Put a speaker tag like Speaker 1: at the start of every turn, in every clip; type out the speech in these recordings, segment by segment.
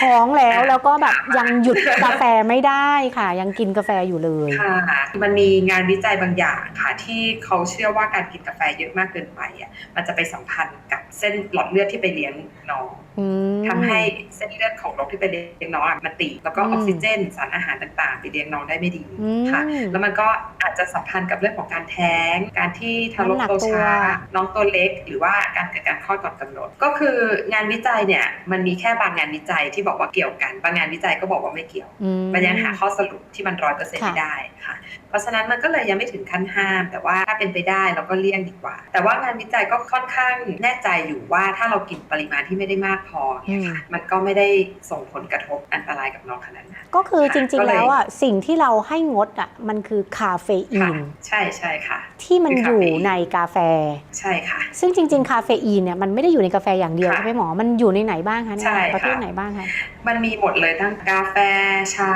Speaker 1: ท้องแล้ว
Speaker 2: อะ
Speaker 1: แล้วก็แบบยังหยุดกาแฟไม่ได้ค่ะ ยังกินกาแฟอยู่เลย
Speaker 2: ค่ะมันมีงานวิจัยบางอย่างค่ะ ที่เขาเชื่อว่าการกินกาแฟเยอะมากเกินไปอะมันจะไปสัมพันธ์กับเส้นหลอดเลือดที่ไปเลี้ยงน้อง
Speaker 1: อืม
Speaker 2: ทำให้เส้นเลือดของนกที่ไปเลี้ยงน้องอะมันตีบแล้วก็
Speaker 1: อืม
Speaker 2: ออกซิเจนสารอาหารต่างๆไปเลี้ยงน้องได้ไม่ดี
Speaker 1: อืม
Speaker 2: ค่ะแล้วมันก็อาจจะสัมพันธ์กับเรื่องของการแท้ง การที่ทารก
Speaker 1: น้ำหนัก
Speaker 2: โต
Speaker 1: ตัว
Speaker 2: ช้าน้องตัวเล็ก หรือว่าการเกิดการคลอดก่อนกำหนด ก็คืองานวิจัยเนี่ยมันมีแค่บางงานวิจัยที่บอกว่าเกี่ยวกัน บางงานวิจัยก็บอกว่าไม่เกี่ยว
Speaker 1: อืม
Speaker 2: มันยังหาข้อสรุปที่มันร้อยเปอร์เซ็นต์
Speaker 1: ค่ะ
Speaker 2: ไม่ได้ค่ะ เพราะฉะนั้นมันก็เลยยังไม่ถึงขั้นห้าม แต่ว่าถ้าเป็นไปได้เราก็เลี่ยงดีกว่า แต่ว่างานวิจัยก็ค่อนข้างแน่ใจอยู่ว่าถ้าเรากินปริมาณที่ไม่ได้มากพอเนี่ยค่ะมันก็ไม่ได้ส่งผลกระทบอันตรายกับน้องขนาดนั้น
Speaker 1: ก็คือจ
Speaker 2: ค่ะ
Speaker 1: ริง
Speaker 2: ก็
Speaker 1: ๆ
Speaker 2: เลย
Speaker 1: แล้วอะสิ่งที่เราให้งดอะมันคือคาเฟอี
Speaker 2: ค่ะ
Speaker 1: น
Speaker 2: ใช่ใช่ค่ะ
Speaker 1: ที่มัน
Speaker 2: คือ
Speaker 1: อ
Speaker 2: คา
Speaker 1: ยู่
Speaker 2: เฟอีน
Speaker 1: ในกาแฟ
Speaker 2: ใช่ค่ะ
Speaker 1: ซึ่งจริง ๆ คาเฟอีนเนี่ยมันไม่ได้อยู่ในกาแฟอย่างเดียว
Speaker 2: ค่ะ
Speaker 1: ใช่ไหมหมอมันอยู่ในไหนบ้างคะ
Speaker 2: ใช่
Speaker 1: เนี่ย
Speaker 2: ค่ะ
Speaker 1: ประเภทไหนบ้างคะ
Speaker 2: มันมีหมดเลยทั้งกาแฟชา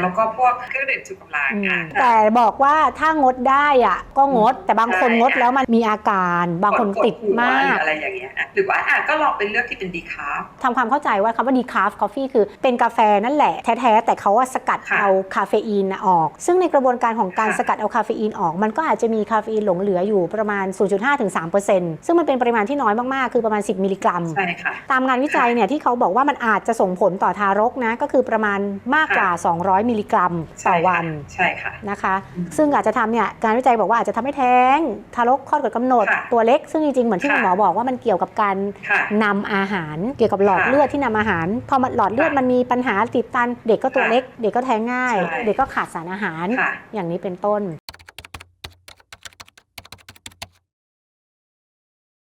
Speaker 2: แล้วก็พวกเครื่องดื่มชูกำลัง
Speaker 1: อืม
Speaker 2: อะ
Speaker 1: แต่บอกว่าถ้างดได้อะก็งด แต่บางคน
Speaker 2: ใช่
Speaker 1: งดแล้วมันมีอาการ บางคน
Speaker 2: กด
Speaker 1: ติด
Speaker 2: หัว
Speaker 1: มาก
Speaker 2: หรืออะไรอย่างเงี้ยอะหรือว่าอะก็ลองเป็นเลือกที่เป็นดีคาร์บ
Speaker 1: ทำความเข้าใจว่าคำว่าดีคาฟคอฟฟี่คือเป็นกาแฟนั่นแหละแท้ๆแต่เขาว่าสกัด
Speaker 2: ค่ะ
Speaker 1: เอาคาเฟอีนน่ะออก ซึ่งในกระบวนการของการ
Speaker 2: ค่ะ
Speaker 1: สกัดเอาคาเฟอีนออก มันก็อาจจะมีคาเฟอีนหลงเหลืออยู่ประมาณ 0.5ถึง3%ซึ่งมันเป็นปริมาณที่น้อยมากๆ คือประมาณ 10 มิลลิกรัม
Speaker 2: ใช่ค่ะ
Speaker 1: ตามงานวิจัยเนี่ยที่เขาบอกว่ามันอาจจะส่งผลต่อทารกนะก็คือประมาณมากกว่า 200 มิลลิกรัมต่
Speaker 2: ใช่
Speaker 1: อ
Speaker 2: ค่ะ
Speaker 1: วัน
Speaker 2: ใช่ค่ะ
Speaker 1: นะคะ
Speaker 2: อืม
Speaker 1: ซึ่งอาจจะทำเนี่ยการวิจัยบอกว่าอาจจะทำให้แท้ง ทารกคลอดก่อนกำหนด
Speaker 2: ค่ะ
Speaker 1: ตัวเล็ก ซึ่งจริงๆ เหมือนที่
Speaker 2: ค่ะ
Speaker 1: คุณหมอบอกว่ามันเกี่ยวกับการ
Speaker 2: ค่ะ
Speaker 1: นำอาหาร เกี่ยวกับหลอด
Speaker 2: ค่ะ
Speaker 1: เลือดที่นำอาหาร พอมันหลอดเลือด
Speaker 2: ค่ะ
Speaker 1: มันมีปัญหาติดตัน เด็กก็ตัว
Speaker 2: ค่ะ
Speaker 1: เล็ก เด็กก็แท้งง่าย
Speaker 2: ใช่
Speaker 1: เด็กก็ขาดสารอาหาร
Speaker 2: ค่ะ
Speaker 1: อย่างนี้เป็นต้น